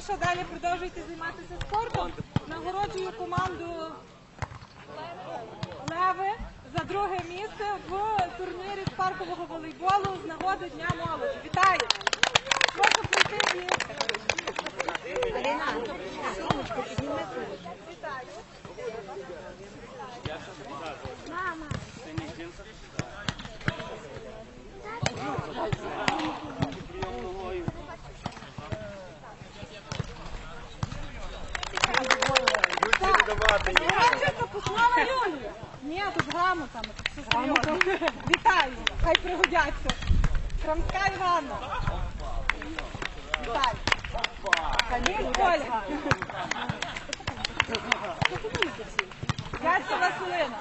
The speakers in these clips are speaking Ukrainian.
що далі продовжуйте займатися спортом. Нагороджую команду Леви за друге місце в турнірі з паркового волейболу з нагоди Дня молоді. Вітаю! Прошу прийти і хай пригодяться. Крамська Іванна. Вітаю. Каміль Ольга. Яся Василина.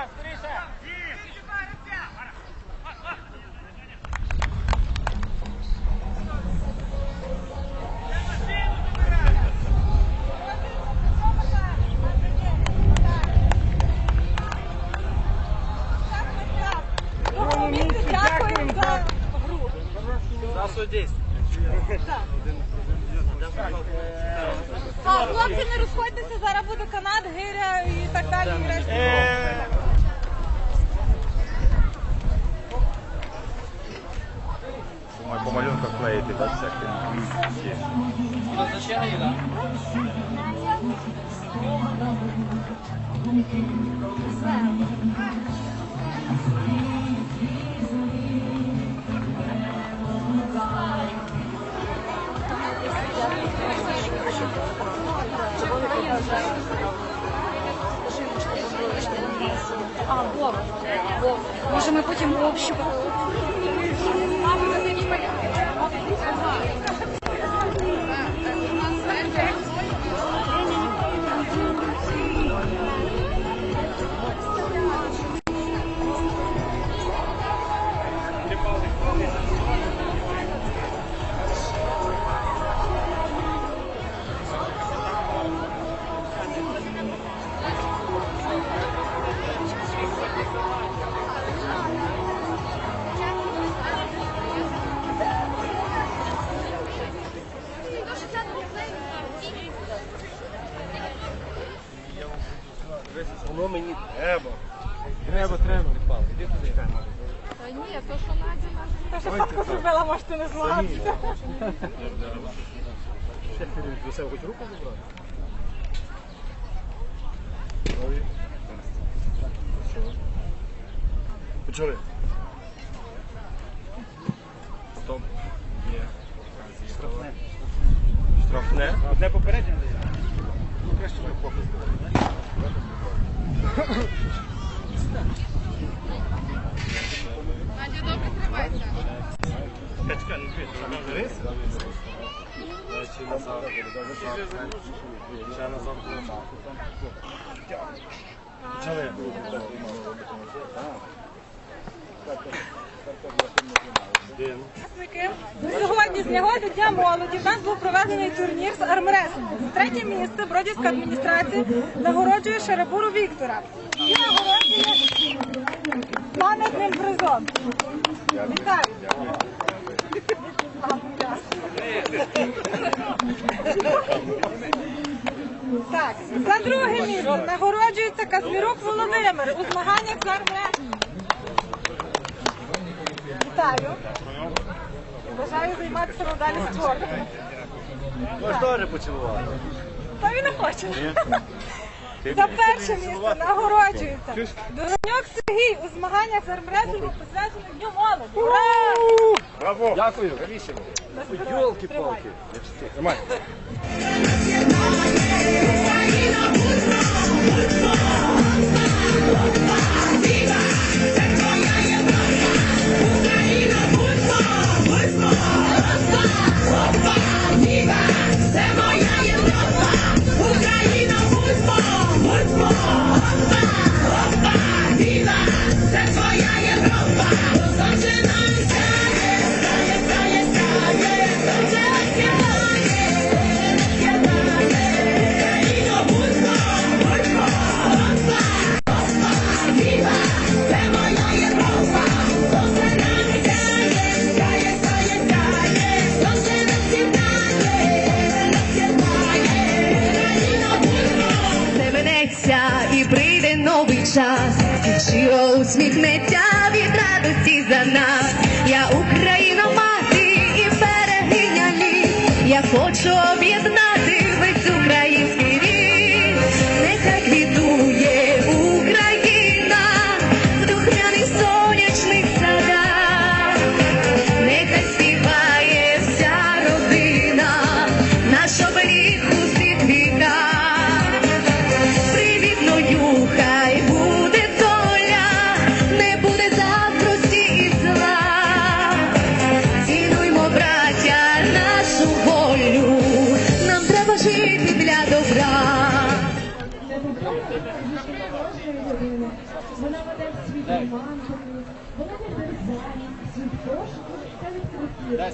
Дякую Є. А, Вова. Вова. Може ми потім общу. Воно можете не зламатися. Ще хвилин до себе хоч руку забрати. Почали. Стоп. Є. Штрафне. Штрафне? Одне попередження дає. Ну, краще ми фокус Надя, добре тримайся. Качка, ти, дивись. Ще назад. Ще назад. Почали. Сьогодні з нагоди Дня молоді в нас був проведений турнір з армресингу. Третє місце Бродівська адміністрація нагороджує Шарабуру Віктора. І нагороджує пам'ятним призом. Вітаю! Так, за друге місце нагороджується Казмірук Володимир у змаганнях з армресингу. Вітаю! Бажаю займатися надалі спортом. Можеш теж поцілувати. Та він не хоче. За перше місце нагороджується Доронюк Сергій у змаганнях з армресингу посвячених Дню молоді. Ура! Браво! Дякую. Йолки-палки. Тримай. Це нас. Я Україна мати і берегиня ліс. Я хочу об'єднати Вона веде свій мантру, вона відверзає свій пошуку та.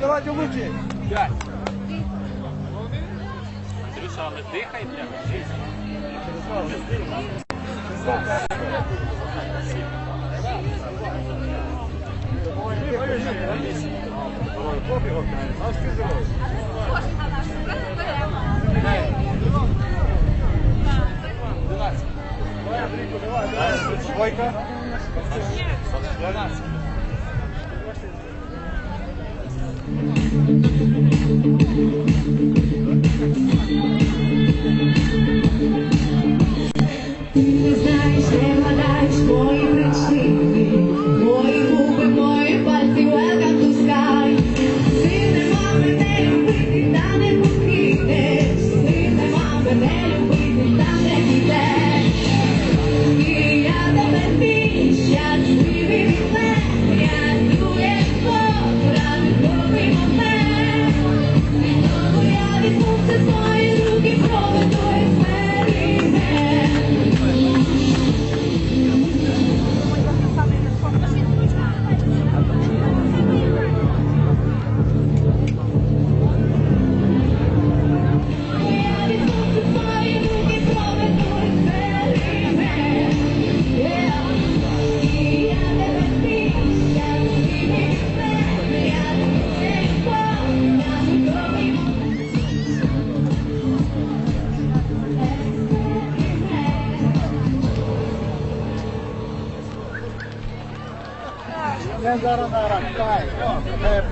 Давайте лучше. Але дихай, бля. Двойка. Знаєш, не вгадаєш мої причини, мої губи, мої пальці, welcome to sky. Ти нема мене любити, та не покинеш.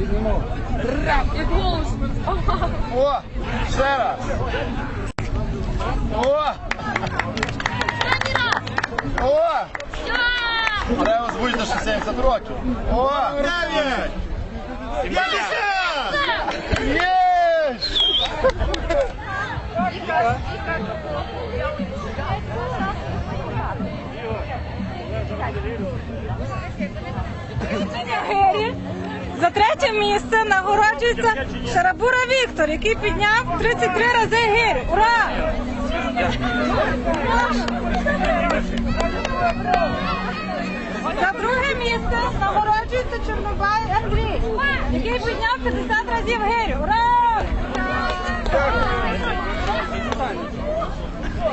Я підніму. Як голос. О! Ще раз. О! О! Треба збудь до 60 років. О! 9! 50! Є! Гері. За третє місце нагороджується Шарабура Віктор, який підняв 33 рази гирю. Ура! За друге місце нагороджується Чорнобай Андрій, який підняв 50 разів гирю. Ура!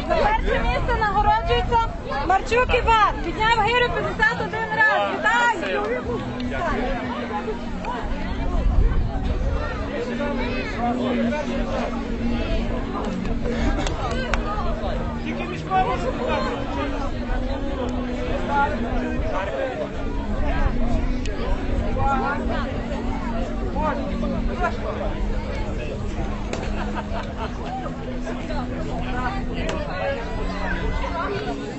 За перше місце нагороджується Марчук Іван. Підняв гирю 51 раз. Вітаю!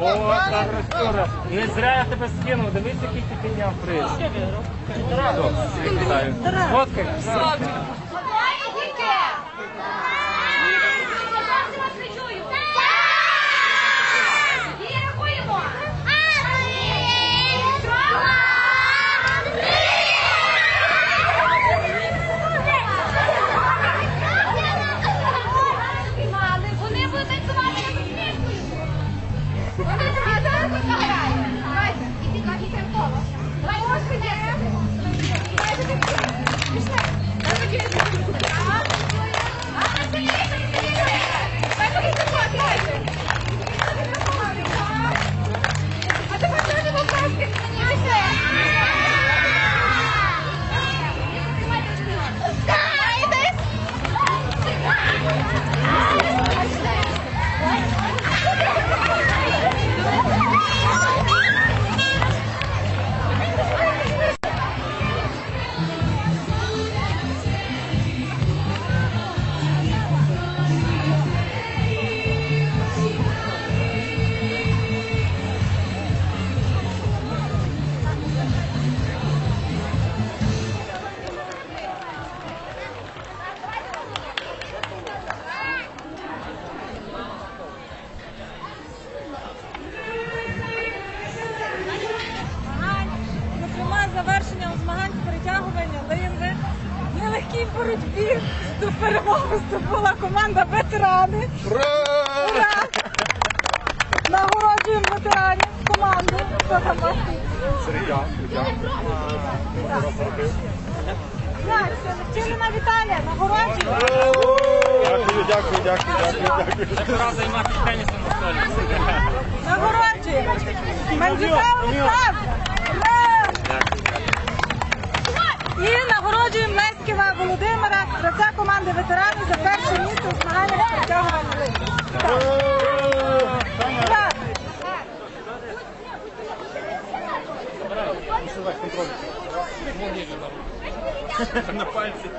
О, так розтора. Не зря я тебе скинув, дивись, який ти підняв приз. Фоткай. Ветерани. Ура! Нагороджуємо ветеранів команду. Хто там вас? Так, це Вчинена Віталія, нагороджуємо. Дякую, дякую, дякую, дякую, дякую. Пора займатися тенісом на столі. Нагороджуємо. Мандзюка Олександр. Ура! Нагороджуємо Леськіва Володимира, гравця команди ветеранів за перше місце у змаганнях притягування. На пальці.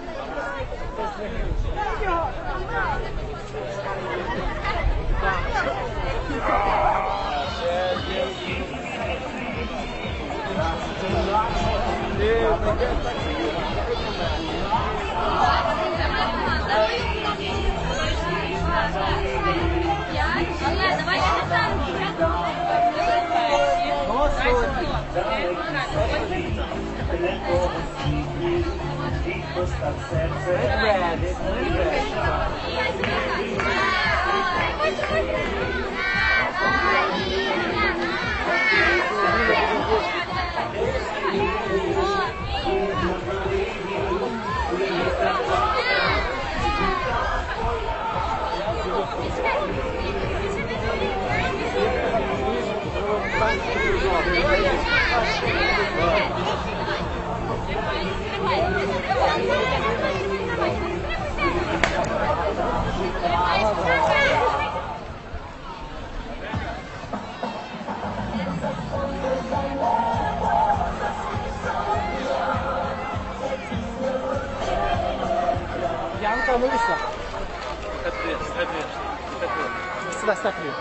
Сюда ставь ее.